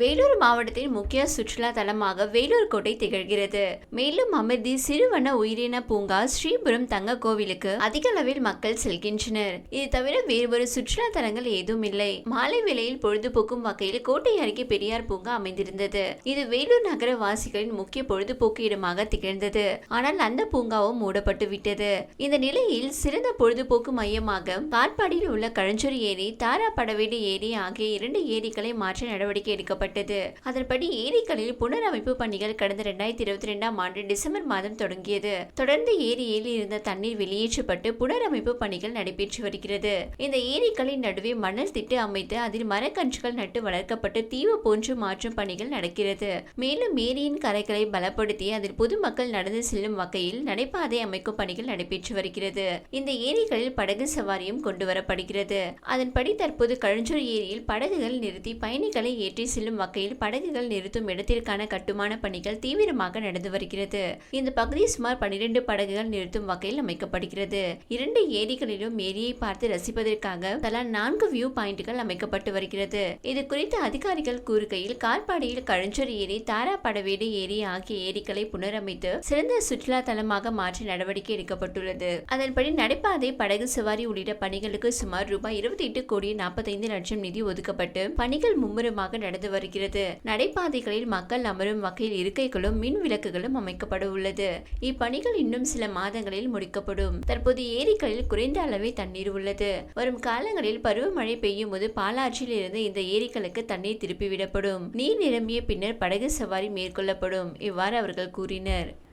வேலூர் மாவட்டத்தின் முக்கிய சுற்றுலா தலமாக வேலூர் கோட்டை திகழ்கிறது. மேலும் அமிர்தி சிறுவன உயிரின பூங்கா ஸ்ரீபுரம் தங்க கோவிலுக்கு அதிக அளவில் மக்கள் செல்கின்றனர். இது தவிர வேறு ஒரு சுற்றுலா தலங்கள் ஏதும் இல்லை. மாலை வேளையில் பொழுதுபோக்கும் வகையில் கோட்டை அருகே பெரியார் பூங்கா அமைந்திருந்தது. இது வேலூர் நகர வாசிகளின் முக்கிய பொழுதுபோக்கு இடமாக திகழ்ந்தது. ஆனால் அந்த பூங்காவும் மூடப்பட்டு விட்டது. இந்த நிலையில் சிறந்த பொழுதுபோக்கு மையமாக காட்பாடியில் உள்ள கழஞ்சூர் ஏரி தாரா படவேடு ஏரி ஆகிய இரண்டு ஏரிகளை மாற்ற நடவடிக்கை எடுக்கப்பட்டது. அதன்படி ஏரிகளில் புனரமைப்பு பணிகள் கடந்த இரண்டாயிரத்தி இருபத்தி ரெண்டாம் ஆண்டு டிசம்பர் மாதம் தொடங்கியது. தொடர்ந்து ஏரியில் இருந்த தண்ணீர் வெளியேற்றப்பட்டு புனரமைப்பு பணிகள் நடைபெற்று வருகிறது. இந்த ஏரிகளின் நடுவே மணல் திட்டு அமைத்து அதில் மரக்கன்றுகள் நட்டு வளர்க்கப்பட்டு தீவு போன்று மாற்றும் பணிகள் நடக்கிறது. மேலும் ஏரியின் கரைகளை பலப்படுத்தி அதில் பொதுமக்கள் நடந்து செல்லும் வகையில் நடைபாதை அமைக்கும் பணிகள் நடைபெற்று வருகிறது. இந்த ஏரிகளில் படகு சவாரியும் கொண்டு வரப்படுகிறது. அதன்படி தற்போது கழுஞ்சூர் ஏரியில் படகுகள் நிறுத்தி பயணிகளை ஏற்றி செல்லும் வகையில் படகுகள் நிறுத்தும் இடத்திற்கான கட்டுமான பணிகள் தீவிரமாக நடந்து வருகிறது. இந்த பகுதி சுமார் பனிரெண்டு படகுகள் நிறுத்தும் வகையில் அமைக்கப்படுகிறது. இரண்டு ஏரிகளிலும் ஏரியை பார்த்து ரசிப்பதற்காக தலா நான்கு வியூ பாயிண்டுகள் அமைக்கப்பட்டு வருகிறது. இது குறித்து அதிகாரிகள் கூறுகையில் கார்பாடியில் கழுஞ்சூர் ஏரி தாரா படவேடு ஏரி ஆகிய ஏரிகளை புனரமைத்து சிறந்த சுற்றுலா தலமாக மாற்ற நடவடிக்கை எடுக்கப்பட்டுள்ளது. அதன்படி நடைபாதை படகு சவாரி உள்ளிட்ட பணிகளுக்கு சுமார் ரூபாய் இருபத்தி எட்டு கோடி நாற்பத்தைந்து லட்சம் நிதி ஒதுக்கப்பட்டு பணிகள் மும்முரமாக நடந்து வருகிறது. நடைபாதைகளில் மக்கள் அமரும் வகையில் இருக்கைகளும் மின் விளக்குகளும் அமைக்கப்பட உள்ளது. இப்பணிகள் இன்னும் சில மாதங்களில் முடிக்கப்படும். தற்போது ஏரிகளில் குறைந்த அளவே தண்ணீர் உள்ளது. வரும் காலங்களில் பருவமழை பெய்யும் போது பாலாற்றில் இருந்து இந்த ஏரிகளுக்கு தண்ணீர் திருப்பிவிடப்படும். நீர் நிரம்பிய பின்னர் படகு சவாரி மேற்கொள்ளப்படும். இவ்வாறு அவர்கள் கூறினர்.